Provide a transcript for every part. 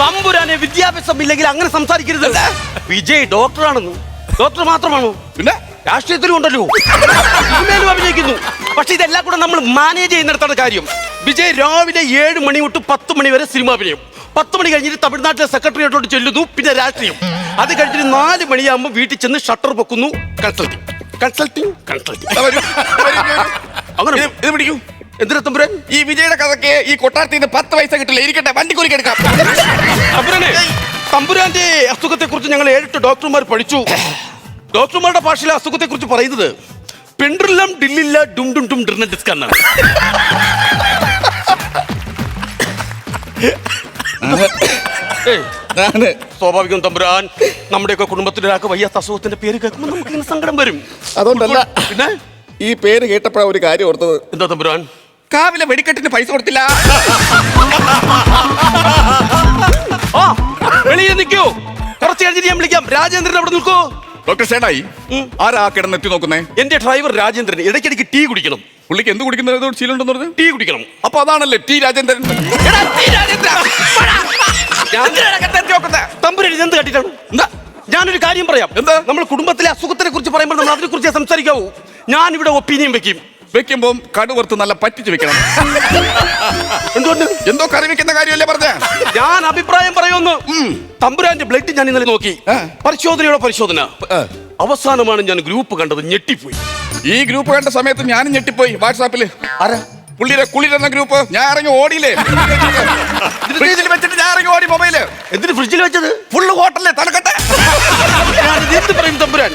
തമ്പുരാനെ വിദ്യാഭ്യാസം ഇല്ലെങ്കിൽ അങ്ങനെ സംസാരിക്കരുത്. വിജയ് ഡോക്ടറാണെന്ന്. ഡോക്ടർ മാത്രമാണോ? പിന്നെ? രാഷ്ട്രീയത്തിലും ഉണ്ടല്ലോ. സിനിമയിലും അഭിനയിക്കുന്നു. പക്ഷെ ഇതെല്ലാം കൂടെ നമ്മൾ മാനേജ് ചെയ്യുന്നിടത്താണ് കാര്യം. വിജയ് രാവിലെ ഏഴ് മണി തൊട്ട് പത്ത് മണി വരെ സിനിമ അഭിനയം. പത്ത് മണി കഴിഞ്ഞിട്ട് തമിഴ്നാട്ടിലെ സെക്രട്ടറിയോട്ട് ചെല്ലുന്നു പിന്നെ രാഷ്ട്രീയം. അത് കഴിഞ്ഞിട്ട് നാല് മണിയാകുമ്പോൾ വീട്ടിൽ ചെന്ന് ഷട്ടർ പൊക്കുന്നു കൺസൾട്ടിങ് കൺസൾട്ടിങ് കൺസൾട്ടിങ്. അങ്ങനെ ഇത് ഇത് പിടിക്കൂ. എന്തിനാ തമ്പുരാൻ? ഈ വിജയുടെ കഥയ്ക്ക് ഈ കൊട്ടാരത്തിന് പത്ത് പൈസ കിട്ടില്ല. ഇരിക്കട്ടെ വണ്ടിക്കൂലിക്ക് എടുക്കാം. തമ്പുരാനെ തമ്പുരാന്റെ അസുഖത്തെ കുറിച്ച് ഞങ്ങൾ ഏഴെട്ട് ഡോക്ടർമാർ പഠിച്ചു. ഡോക്ടർമാരുടെ ഭാഷയിലെ അസുഖത്തെ കുറിച്ച് പറയുന്നത് പെൻഡ്രില്ലം ഡില്ലില്ല ഡും ഡും ഡും ഡിർണ ഡിസ്ക് എന്നാണ്. ഞാൻ സ്വാഭാവികം തമ്പുരാൻ നമ്മുടെയൊക്കെ കുടുംബത്തിൽ ഒരാൾക്ക് വയ്യാത്ത അസുഖത്തിന്റെ പേര് കേൾക്കുമ്പോൾ നമുക്ക് ഇങ്ങനെ സങ്കടം വരും. അതുകൊണ്ടല്ല പിന്നെ? ഈ പേര് കേട്ടപ്പോഴാണ് ഒരു കാര്യം ഓർത്തത്. എന്താ തമ്പുരാൻ? കാവിലെ വെടിക്കെട്ടിന് പൈസ കൊടുത്തില്ല. ആ വെളിയിൽ നിൽക്കൂ. കുറച്ച് കഴിഞ്ഞിട്ട് ഞാൻ വിളിക്കാം. രാജേന്ദ്രൻ അവിടെ നിൽക്കൂ. ഡോക്ടർ ഷേണായി ആരാ കിടന്നെത്തി നോക്കുന്നേ? എന്റെ ഡ്രൈവർ രാജേന്ദ്രൻ. ഇടയ്ക്കിടയ്ക്ക് ടീ കുടിക്കണം. പുള്ളിക്ക് എന്ത് കുടിക്കുന്നത് ശീലമുണ്ടെന്ന് പറഞ്ഞു? ടീ കുടിക്കണം. അപ്പൊ അതാണല്ലേ ടി രാജേന്ദ്രൻ? എടാ, ടീ രാജേന്ദ്ര, പോടാ. ഞാൻ തമ്പുരാൻ ഇതെന്ത് കണ്ടിട്ടാണ്? എന്താ? ഞാനൊരു കാര്യം പറയാം. എന്താ? നമ്മൾ കുടുംബത്തിലെ അസുഖത്തിനെ കുറിച്ച് പറയുമ്പോൾ നമ്മൾ അതിനെ കുറിച്ച് സംസാരിക്കാവൂ. ഞാൻ ഇവിടെ ഒപ്പീനിയൻ വെക്കും. വെക്കുമ്പോ കടുവറുത്ത് നല്ല പറ്റിച്ച് വെക്കണം. എന്തുകൊണ്ട്? എന്തോ കറി വെക്കുന്ന കാര്യമല്ലേ പറഞ്ഞ? ഞാൻ അഭിപ്രായം പറയുന്നു. തമ്പുരാന്റെ ബ്ലഡ് ഞാൻ ഇന്നലെ നോക്കി. പരിശോധനയുടെ പരിശോധന. അവസാനമാണ് ഞാൻ ഗ്രൂപ്പ് കണ്ടത് ഞെട്ടിപ്പോയി. ഈ ഗ്രൂപ്പ് കണ്ട സമയത്ത് ഞാനും ഞെട്ടിപ്പോയി വാട്സാപ്പിൽ. ആരാ? പുള്ളിയുടെ കുളിരെന്ന ഗ്രൂപ്പ്. ഞാൻ ഇറങ്ങി ഓടിയില്ലേ? വെച്ചിട്ട് ഇറങ്ങി ഓടി മൊബൈൽ. എന്തിന് ഫ്രിഡ്ജിൽ വെച്ചത്? ഫുള്ള് ഹോട്ടലിലെ തലക്കട്ടെ. എന്ത് പറയും തമ്പുരാൻ?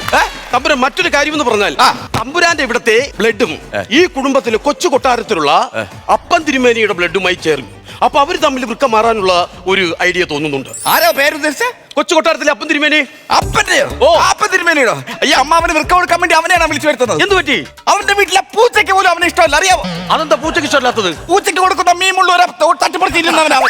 തമ്പുരാൻ മറ്റൊരു കാര്യം എന്ന് പറഞ്ഞാൽ. തമ്പുരാന്റെ ഇവിടത്തെ ബ്ലഡും ഈ കുടുംബത്തിലെ കൊച്ചു കൊട്ടാരത്തിലുള്ള അപ്പൻ തിരുമേനിയുടെ ബ്ലഡുമായി ചേർന്നു. അപ്പൊ അവർ തമ്മിൽ വൃക്ക മാറാനുള്ള ഒരു ഐഡിയ തോന്നുന്നുണ്ട്. ആരോ പേര് കൊച്ചു കൊട്ടാരത്തിലെ അപ്പൻ തിരുമേനി. അപ്പന്റെ? ഓ. അപ്പൻ തിരുമേനിയോ അയ്യ അമ്മാവന് വൃക്ക കൊടുക്കാൻ വേണ്ടി അവനെയാണ് വിളിച്ചു വരുത്തുന്നത്. എന്ത് പറ്റി? അവന്റെ വീട്ടിലെ പൂച്ചയ്ക്ക് പോലും അവന് ഇഷ്ടമല്ല അറിയാമോ അതെന്താ പൂച്ചയ്ക്ക് ഇഷ്ടമല്ലാത്തത്? പൂച്ചയ്ക്ക് കൊടുക്കുന്ന മീമുള്ള ഒരു തട്ടിപ്പറിച്ചിരുന്നവനാണ്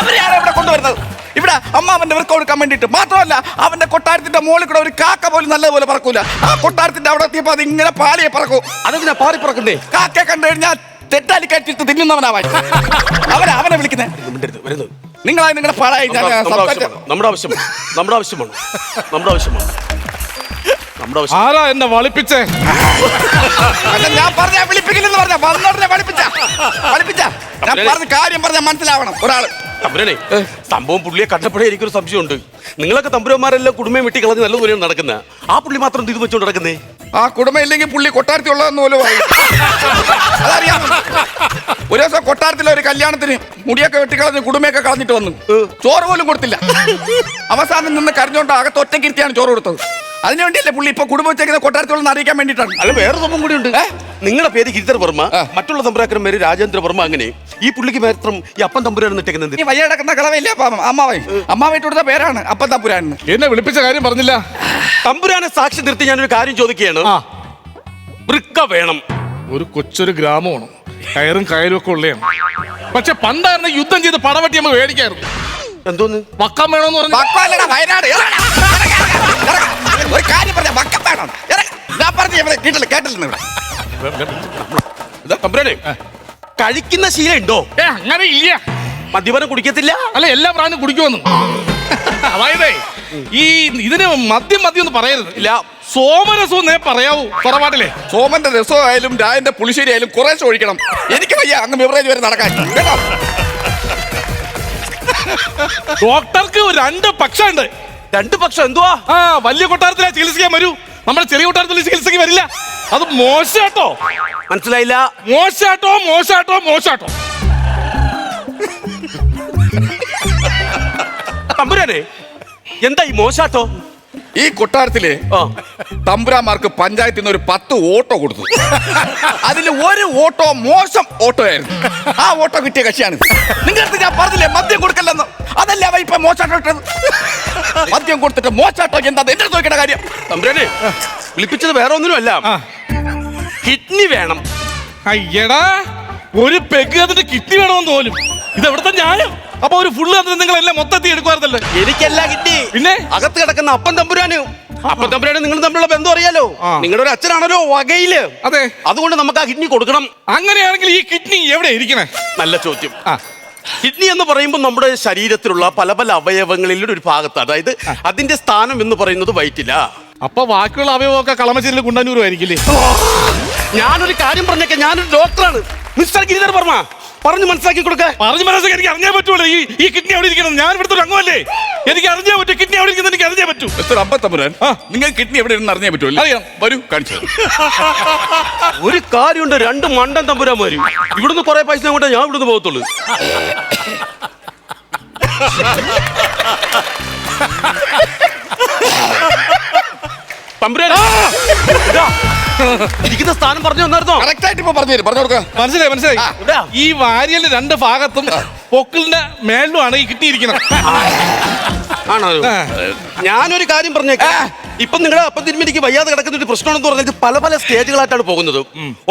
അവരെയാണ് ഇവിടെ കൊണ്ടുവരുന്നത്? ഇവിടെ അമ്മാവന്റെ വൃക്ക കൊടുക്കാൻ വേണ്ടിയിട്ട് മാത്രമല്ല അവന്റെ കൊട്ടാരത്തിന്റെ മുകളിൽ കൂടെ ഒരു കാക്ക പോലും നല്ലതുപോലെ പറക്കൂല. ആ കൊട്ടാരത്തിന്റെ അവിടെ എത്തിയപ്പോ അത് ഇങ്ങനെ പാളിയെ പറക്കൂ. അതെന്തിനാ പാളി പറക്കുന്നേ കാക്കയെ കണ്ടു കഴിഞ്ഞാൽ തെറ്റാലി കറ്റിട്ട് തിന്നുന്നവനാവാൻ. അവനെ അവനെ വിളിക്കുന്നത് വരുന്നത് നിങ്ങളായി നിങ്ങളുടെ പാടായി ഞാൻ നമ്മുടെ ആവശ്യമാണ് നമ്മുടെ ആവശ്യമാണ് നമ്മുടെ ആവശ്യമാണ് ആവശ്യം. ആരാ എന്നെ വളിപ്പിച്ചേ? ഞാൻ പറഞ്ഞ വിളിപ്പിക്കില്ലെന്ന് പറഞ്ഞ വന്നോടനെ പഠിപ്പിച്ച പഠിപ്പിച്ച ഞാൻ പറഞ്ഞ കാര്യം പറഞ്ഞ മനസ്സിലാവണം ഒരാൾ. തമ്പുരാനെ സംഭവം പുള്ളിയെ കണ്ടപ്പോഴേ എനിക്കൊരു സംശയമുണ്ട്. നിങ്ങളൊക്കെ തമ്പുരന്മാരെല്ലാം കുടുംബം വെട്ടി കളഞ്ഞ് നല്ല ദൂരം നടക്കുന്ന. ആ പുള്ളി മാത്രം ഇത് വെച്ചോണ്ട് നടക്കുന്നേ? ആ കുടുംബം ഇല്ലെങ്കിൽ പുള്ളി കൊട്ടാരത്തിൽ ഉള്ളതെന്ന് പോലും പറയും. അതറിയാം ഒരു ദിവസം കൊട്ടാരത്തിലെ ഒരു കല്യാണത്തിന് മുടിയൊക്കെ വെട്ടിക്കളഞ്ഞ് കുടുംബയൊക്കെ കളഞ്ഞിട്ട് വന്നു. ചോറ് പോലും കൊടുത്തില്ല. അവസാനം നിന്ന് കരഞ്ഞോണ്ട് അകത്ത് ഒറ്റക്കിരുത്തിയാണ് ചോറ് കൊടുത്തത്. അതിനുവേണ്ടിയല്ലേ പുള്ളി ഇപ്പൊ കുടുംബം വെച്ചേക്കുന്ന കൊട്ടാരത്തിലുള്ള അറിയിക്കാൻ വേണ്ടിയിട്ടാണ്. അല്ല വേറെ സംഭവം കൂടി ഉണ്ട്. നിങ്ങളുടെ പേര് ഗിരിധർ വർമ്മ മറ്റുള്ള തമ്പുരാക്കരം പേര് രാജേന്ദ്ര വർമ്മ അങ്ങനെ. ഈ പുള്ളിക്ക് മാത്രം ഈ അപ്പം തമ്പുരാൻ നിട്ടേക്കുന്നത് ഈ വയ്യ കിടക്കുന്ന കളവയില്ലേ അപ്പൊ അമ്മാവൻ. അമ്മാവായിട്ട് കൊടുത്ത പേരാണ് അപ്പം തമ്പുരാൻ എന്നെ. വിളിപ്പിച്ച കാര്യം പറഞ്ഞില്ല. തമ്പുരാനെ സാക്ഷി നിർത്തി ഞാനൊരു കാര്യം ചോദിക്കുകയാണ്. വൃക്ക വേണം. ഒരു കൊച്ചൊരു ഗ്രാമമാണ് കയറും കയറും ഒക്കെ ഉള്ളതാണ്. പക്ഷെ പണ്ടായിരുന്നു യുദ്ധം ചെയ്ത് പടവട്ടി നമ്മൾ മേടിക്കായിരുന്നു. എന്തോന്ന്? വക്കം വേണമെന്ന് പറഞ്ഞു. വയനാട്. ഒരു കാര്യം പറഞ്ഞ വക്കം വേണം ഇറങ്ങ്. ഞാൻ പറഞ്ഞു ഇവിടെ കേട്ടില്ല കേട്ടില്ല ഇവിടെ. ഇതാ തമ്പുരാനെ കഴിക്കുന്ന ശീലം ഉണ്ടോ? ഏ അങ്ങനെ ഇല്ല. മദ്യപാനം കുടിക്കത്തില്ല? അല്ല എല്ലാ പ്രാണിയും കുടിക്കുമെന്ന്. അതായത് ഈ ഇതിന് മദ്യം മദ്യം ഒന്നും പറയരുത്. ഇല്ല. സോമരസവും നേ പറയാവൂ. പുറപാടില്ലേ സോമന്റെ രസമായാലും രായന്റെ പുളിശ്ശേരി ആയാലും കുറേശ്ശെ ഒഴിക്കണം. എനിക്ക് വയ്യ അങ്ങ് ബിവറേജ് വരെ നടക്കാൻ. കേട്ടോ? ഡോക്ടർക്ക് രണ്ട് പക്ഷമുണ്ട്. രണ്ടു പക്ഷം എന്തുവാ? ആ വലിയ കൊട്ടാരത്തിലെ ചികിത്സിക്കാൻ വരൂ. നമ്മുടെ ചെറിയ കൊട്ടാരത്തിൽ ചികിത്സയ്ക്ക് വരില്ല. അത് മോശാട്ടോ. മനസ്സിലായില്ല? മോശാട്ടോ മോശാട്ടോ മോശാട്ടോ. തമ്പുരാനെ എന്താ ഈ മോശാട്ടോ? ഈ കൊട്ടാരത്തിൽ തമ്പുരാമാർക്ക് പഞ്ചായത്തിൽ നിന്ന് ഒരു പത്ത് ഓട്ടോ കൊടുത്തു. അതിൽ ഒരു ഓട്ടോ മോശം ഓട്ടോ ആയിരുന്നു. ആ ഓട്ടോ കിട്ടിയ കക്ഷിയാണ്. നിങ്ങൾക്ക് ഞാൻ പറഞ്ഞില്ലേ മദ്യം കൊടുക്കല്ലെന്ന്? അതല്ലേ അവ ഇപ്പൊ മോശാട്ടോ ഇട്ടത് മദ്യം കൊടുത്തിട്ട് മോശാട്ടോ എന്താ എന്റെ നോക്കേണ്ട കാര്യം. തമ്പുരാനെ വിളിപ്പിച്ചത് വേറെ ഒന്നിനുമല്ല അല്ല. കിഡ്നി വേണം. അയ്യടാ ഒരു പെഗ് അതിന്റെ കിഡ്നി വേണമെന്ന് പോലും. ഇത് എവിടത്തെ ന്യായം? അപ്പൊ ഒരു ഫുള്ള് അതിന് നിങ്ങൾ എല്ലാം മൊത്തത്തിൽ എടുക്കുമായിരുന്നല്ലോ എനിക്കല്ല കിഡ്നി. പിന്നെ? അകത്ത് കിടക്കുന്ന അപ്പൻ തമ്പുരാന്. അപ്പൻ തമ്പുരാന് നിങ്ങൾ തമ്മിലുള്ള ബന്ധം അറിയാലോ. നിങ്ങളുടെ ഒരു അച്ഛനാണല്ലോ വകയിൽ. അതെ. അതുകൊണ്ട് നമുക്ക് ആ കിഡ്നി കൊടുക്കണം. അങ്ങനെയാണെങ്കിൽ ഈ കിഡ്നി എവിടെ ഇരിക്കണേ? നല്ല ചോദ്യം. ആ. കിഡ്നി എന്ന് പറയുമ്പോൾ നമ്മുടെ ശരീരത്തിലുള്ള പല പല അവയവങ്ങളിലൂടെ ഒരു ഭാഗത്ത് അതായത് അതിന്റെ സ്ഥാനം എന്ന് പറയുന്നത് വയറ്റില. അപ്പൊ ബാക്കിയുള്ള അവയവമൊക്കെ കളമശ്ശേരിയിൽ കുണ്ടന്നൂരുമായിരിക്കില്ലേ ഞാനൊരു കാര്യം പറഞ്ഞേക്കാം. ഞാനൊരു ഡോക്ടറാണ്. മിസ്റ്റർ ഗിരിധർ വർമ്മ പറഞ്ഞു മനസ്സിലാക്കി കൊടുക്ക. പറഞ്ഞു മനസ്സിലാക്കി എനിക്ക് അറിഞ്ഞേ പറ്റുള്ളൂ. ഈ ഈ കിഡ്നി അവിടെ ഇരിക്കുന്നത്? ഞാൻ ഇവിടുത്തെ ഒരു അംഗമല്ലേ? എനിക്ക് അറിഞ്ഞേ പറ്റും. കിഡ്നി അവിടെ ഇരിക്കുന്നത് എനിക്ക് അറിഞ്ഞേ പറ്റൂ. മിസ്റ്റർ അമ്പത്തമ്പുരാൻ ആ. നിങ്ങൾ കിഡ്നി എവിടെ ഇരുന്ന് അറിഞ്ഞേ പറ്റുമല്ലോ അറിയാം. വരൂ കാണിച്ചു ഒരു കാര്യമുണ്ട് രണ്ട് മണ്ടൻ തമ്പുരാൻ വരും. ഇവിടുന്ന് കുറെ പൈസ അങ്ങോട്ടേ ഞാൻ ഇവിടുന്ന് പോകത്തുള്ളൂ. തമ്പുരാൻ ഇരിക്കുന്ന സ്ഥാനം പറഞ്ഞു തന്നായിരുന്നോ? കറക്റ്റ് ആയിട്ട് ഇപ്പൊ പറഞ്ഞു തരും. പറഞ്ഞു കൊടുക്ക. മനസ്സിലായി മനസ്സിലായി. ഈ വാരിയലിന്റെ രണ്ട് ഭാഗത്തും പൊക്കിളിന്റെ മേളിലുമാണ് ഈ കിട്ടിയിരിക്കുന്നത്. ആണോ. ഞാനൊരു കാര്യം പറഞ്ഞേക്കാം. ഇപ്പൊ നിങ്ങളുടെ അപ്പം എനിക്ക് വയ്യാതെ കിടക്കുന്ന ഒരു പ്രശ്നമാണെന്ന് പറഞ്ഞാൽ പല പല സ്റ്റേജുകളായിട്ടാണ് പോകുന്നത്.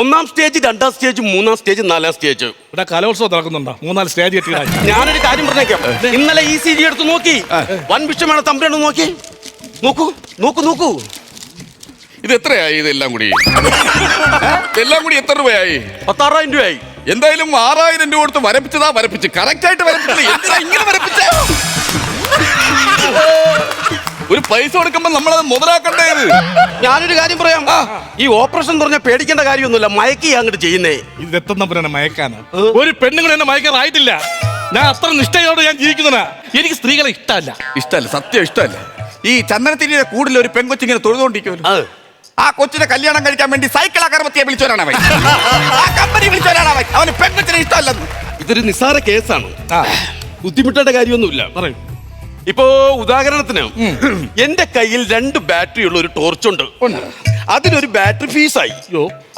ഒന്നാം സ്റ്റേജ് രണ്ടാം സ്റ്റേജ് മൂന്നാം സ്റ്റേജ് നാലാം സ്റ്റേജ്. ഇവിടെ കലോത്സവം നടക്കുന്നുണ്ടോ? മൂന്നാൽ സ്റ്റേജ് ഞാനൊരു കാര്യം പറഞ്ഞേക്കാം. ഇന്നലെ ഈ സി ജി എടുത്ത് നോക്കി. വൻ വിഷമാണ് തമ്പുരാണ് നോക്കി. നോക്കൂ നോക്കൂ നോക്കൂ. ഇത് എത്രയായി? ഇതെല്ലാം കൂടി? എല്ലാം കൂടി എത്ര രൂപയായി? പത്താറായിരം രൂപയായി. എന്തായാലും ആറായിരം രൂപ കൊടുത്ത് വരപ്പിച്ചതാ വരപ്പിച്ച്. കറക്റ്റ് ആയിട്ട് എന്തിനാ ഇങ്ങനെ വരപ്പിച്ച? ഒരു പൈസ കൊടുക്കുമ്പോ നമ്മളത് മുതലാക്കണ്ടേ ഇത്? ഞാനൊരു കാര്യം പറയാം. ഈ ഓപ്പറേഷൻ എന്ന് പറഞ്ഞാൽ പേടിക്കേണ്ട കാര്യമൊന്നുമില്ല. മയക്കി അങ്ങോട്ട് ചെയ്യുന്നേ. ഇത് എത്തുന്ന പുരാണ് മയക്കാന് ഒരു പെണ്ണുങ്ങൾ എന്നെ മയക്കാറായിട്ടില്ല. ഞാൻ അത്ര നിഷ്ഠയോടെ ഞാൻ ജീവിക്കുന്നതാ. എനിക്ക് സ്ത്രീകളെ ഇഷ്ടമല്ല. ഇഷ്ടമല്ല. സത്യം ഇഷ്ടമല്ല. ഈ ചന്ദനത്തിരിയുടെ കൂടുതൽ ഒരു പെൺകൊച്ചിങ്ങനെ തൊഴുതോണ്ടിരിക്കുമല്ലോ ആ. കൊച്ചിനെ കല്യാണം കഴിക്കാൻ വേണ്ടി സൈക്കിൾ അകർമ്മത്തിയെ വിളിച്ചവരാണ് അവൻ. ആ കമ്പനി വിളിച്ചവരാണ് അവൻ. അവന് പെൺകൊച്ചിനെ ഇഷ്ടമല്ലെന്ന്. ഇതൊരു നിസ്സാര കേസാണ്. ബുദ്ധിമുട്ടേണ്ട കാര്യമൊന്നുമില്ല. പറയൂ. ഇപ്പോ ഉദാഹരണത്തിന് എന്റെ കയ്യിൽ രണ്ട് ബാറ്ററി ഉള്ള ഒരു ടോർച്ച് ഉണ്ട്. അതിനൊരു ബാറ്ററി ഫീസ് ആയി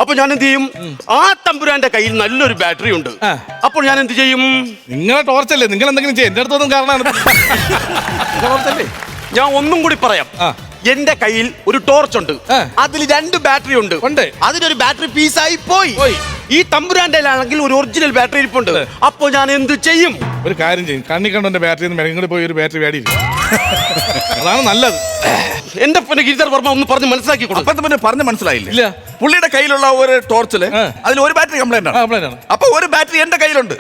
അപ്പൊ ഞാൻ എന്ത് ചെയ്യും? ആ തമ്പുരാന്റെ കയ്യിൽ നല്ലൊരു ബാറ്ററി ഉണ്ട്. അപ്പോൾ ഞാൻ എന്ത് ചെയ്യും? നിങ്ങളെ ടോർച്ചല്ലേ നിങ്ങൾ എന്തെങ്കിലും ചെയ്യും. എന്റെ അടുത്തൊന്നും കാരണമാണ്. ടോർച്ചല്ലേ? ഞാൻ ഒന്നും കൂടി പറയാം. എന്റെ കയ്യിൽ ഒരു ടോർച്ച് ഉണ്ട്. അതിൽ രണ്ട് ബാറ്ററി ഉണ്ട്. ഉണ്ട്. അതിനൊരു ബാറ്ററി പീസായി പോയി. പോയി. ഈ തമ്പുരാന്റെ ആണെങ്കിൽ ഒരു ഒറിജിനൽ ബാറ്ററി ഇരിപ്പുണ്ട്. അപ്പോ ഞാൻ എന്ത് ചെയ്യും? ഒരു കാര്യം ചെയ്യും. കണ്ണി കണ്ടോന്റെ ബാറ്ററി ഇങ്ങോട്ട് പോയി ഒരു ബാറ്ററി വേടി അതാണ് നല്ലത്. എന്റെ പിന്നെ ഗിരിധർ വർമ്മ ഒന്ന് പറഞ്ഞ് മനസ്സിലാക്കി കൊടുക്കും. പിന്നെ പറഞ്ഞ് മനസ്സിലായില്ല? ഇല്ല. പുള്ളിയുടെ കയ്യിലുള്ള ഒരു ടോർച്ചിൽ. അതിൽ ഒരു ബാറ്ററി കംപ്ലൈന്റ് ആണ്. അപ്പൊ ഒരു ബാറ്ററി എന്റെ കയ്യിലുണ്ട്.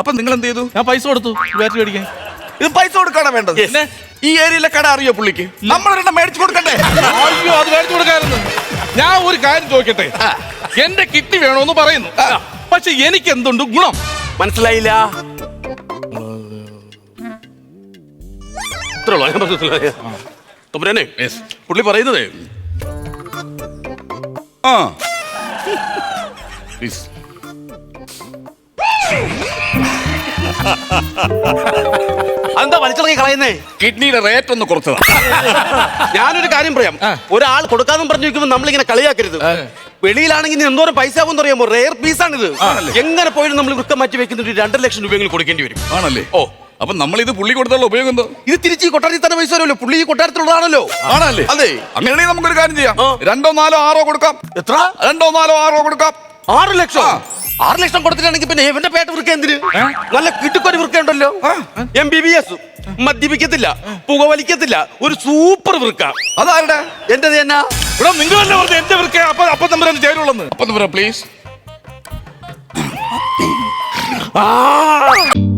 അപ്പൊ നിങ്ങൾ എന്ത് ചെയ്തു? ഞാൻ പൈസ കൊടുത്തു. ബാറ്ററി മേടിക്കാൻ. ഇത് പൈസ കൊടുക്കാണ് വേണ്ടത്. ഈ ഏരിയയിലെ കട അറിയോ പുള്ളിക്ക്? നമ്മളൊരെണ്ണം മേടിച്ചു കൊടുക്കണ്ടേ? അയ്യോ അത് മേടിച്ചു കൊടുക്കാറുണ്ട് ഞാൻ ഒരു കാര്യം ചോദിക്കട്ടെ? എന്റെ കിട്ടി വേണോന്ന് പറയുന്നു. പക്ഷെ എനിക്ക് എന്തുണ്ട് ഗുണം? മനസ്സിലായില്ല. ഞാൻ. തമ്പുരാനെ പുള്ളി പറയുന്നതേ ആ. Please. അതെന്താ വലിച്ചിറങ്ങി കളയുന്നേ? കിഡ്നിയുടെ റേറ്റ് ഒന്ന് കുറച്ചതാ. ഞാനൊരു കാര്യം പറയാം. ഒരാൾ കൊടുക്കാന്നും പറഞ്ഞു വെക്കുമ്പോൾ നമ്മളിങ്ങനെ കളിയാക്കരുത്. വെളിയിലാണെങ്കിൽ ഇനി എന്തോരം പൈസ ആകുമെന്ന് അറിയാമോ റെയർ പീസാണിത് ആണിത്. എങ്ങനെ പോയാലും നമ്മൾ വൃക്കം മാറ്റി വെക്കുന്ന ഒരു രണ്ടര ലക്ഷം രൂപയെങ്കിലും കൊടുക്കേണ്ടി വരും. ആണല്ലേ? ഓ. അപ്പൊ നമ്മൾ ഇത് പുള്ളി കൊടുത്തുള്ള ഉപയോഗം എന്തോ? ഇത് തിരിച്ച് കൊട്ടാരത്തിൽ തന്നെ പൈസ വരുമല്ലോ പുള്ളി ഈ കൊട്ടാരത്തിലുള്ളതാണല്ലോ. ആണല്ലേ? അതെ. അങ്ങനെയാണെങ്കിൽ നമുക്കൊരു കാര്യം ചെയ്യാം. രണ്ടോ നാലോ ആറോ കൊടുക്കാം. എത്ര? രണ്ടോ നാലോ ആറോ കൊടുക്കാം. ആറ് ലക്ഷം. ആറ് ലക്ഷം കൊടുത്തിട്ടാണെങ്കിൽ പിന്നെ ഇവന്റെ പേട്ട വൃക്ക എന്തിന്? നല്ല കിട്ടുക്കൊരു വൃക്ക ഉണ്ടല്ലോ എം ബി ബി എസ് മദ്യപിക്കത്തില്ല പുകവലിക്കത്തില്ല ഒരു സൂപ്പർ വൃക്ക അതാരുടെ? എന്റെ തന്നെ. ഇവിടെ നിങ്ങളല്ലേ പറഞ്ഞു എന്റെ വൃക്ക അപ്പൊ അപ്പൊ തമ്മിൽ ചേരുള്ളൂ അപ്പൊ പ്ലീസ് ആ.